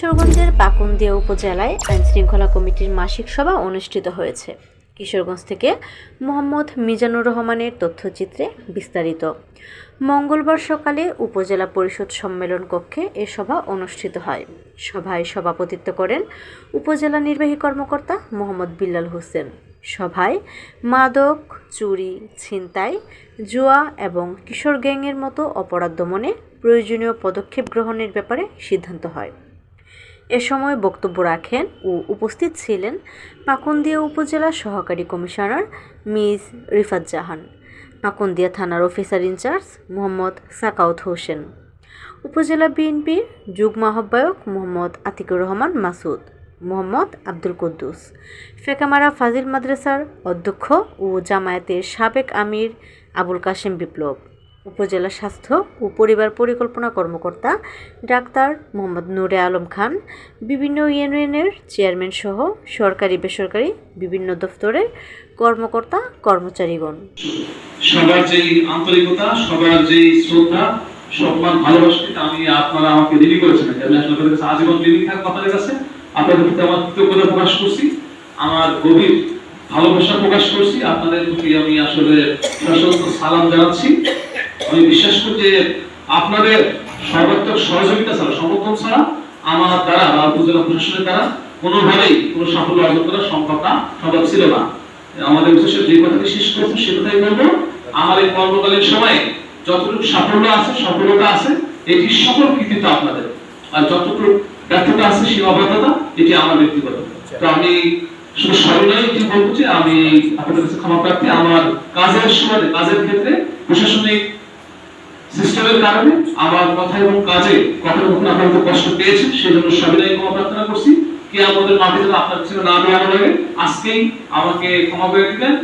কিশোরগঞ্জের পাকুন্দিয়া উপজেলায় আইনশৃঙ্খলা কমিটির মাসিক সভা অনুষ্ঠিত হয়েছে। কিশোরগঞ্জ থেকে মোহাম্মদ মিজানুর রহমানের তথ্যচিত্রে বিস্তারিত। মঙ্গলবার সকালে উপজেলা পরিষদ সম্মেলন কক্ষে এ সভা অনুষ্ঠিত হয়। সভায় সভাপতিত্ব করেন উপজেলা নির্বাহী কর্মকর্তা মোহাম্মদ বিল্লাল হোসেন। সভায় মাদক, চুরি, ছিনতাই, জুয়া এবং কিশোর গ্যাংয়ের মতো অপরাধ দমনে প্রয়োজনীয় পদক্ষেপ গ্রহণের ব্যাপারে সিদ্ধান্ত হয়। এ সময় বক্তব্য রাখেন ও উপস্থিত ছিলেন পাকুন্দিয়া উপজেলা সহকারী কমিশনার মিস রিফাত জাহান, পাকুন্দিয়া থানার officer in charge Mohammad Sakaut Hossain, উপজেলা বিএনপির যুগ্ম আহ্বায়ক মোহাম্মদ আতিকুর রহমান মাসুদ, মোহাম্মদ আব্দুল কুদ্দুস, ফেকামারা ফাজিল মাদ্রাসার অধ্যক্ষ ও জামায়াতের সাবেক আমির আবুল কাশেম বিপ্লব। উপজেলা স্বাস্থ্য ও পরিবার পরিকল্পনা কর্মকর্তা ডাক্তার মোহাম্মদ নূরে আলম খান, বিভিন্ন ইউনিয়নের চেয়ারম্যান সহ সরকারি, বেসরকারি বিভিন্ন দপ্তরের কর্মকর্তা, কর্মচারীগণ। সবার আন্তরিকতা, সবার শ্রদ্ধা, সম্মান আমি, আপনারা আমাকে করেছেন। আমি আপনাদের কাছে আজীবন আপনাদের প্রতি আমার কৃতজ্ঞতা প্রকাশ করছি। আমার গভীর ভালোবাসা প্রকাশ করছি। আপনাদের প্রতি আমি আসলে সশস্ত্র সালাম জানাচ্ছি। আমি বিশ্বাস করি যে আপনাদের সর্বাত্মক সহযোগিতা ছাড়া, সমর্থন ছাড়া আমার দ্বারা বা উপজেলা প্রশাসনের দ্বারা কোনোভাবেই কোনো সাফল্য অর্জন করা সম্ভব না, সম্ভব ছিল না। আমাদের উদ্দেশ্য যে কথাটি শেষ করছি, সে কথাই বলব, আমার এই কর্মকালীন সময়ে যতটুকু সাফল্য আছে, সফলতা আছে, এটি সকল কৃতিত্ব আপনাদের। আর যতটুকু ব্যর্থতা আছে সীমাবদ্ধতা এটি আমার ব্যক্তিগত। তো আমি শুধু স্মরণীয় এটি বলব যে আমি আপনাদের কাছে ক্ষমা প্রার্থী। আমার কাজের সময়, কাজের ক্ষেত্রে প্রশাসনিক সিস্টেমের কারণে আমার কথা এবং কাজে কখনো কখনো আপনারা খুব কষ্ট পেয়েছেন সেই জন্য সবিনয় ক্ষমা প্রার্থনা করছি। কে আমাদের মাঠে যেন আপনার ছিল না দেওয়া লাগে, আজকেই আমাকে ক্ষমা করে দিবেন।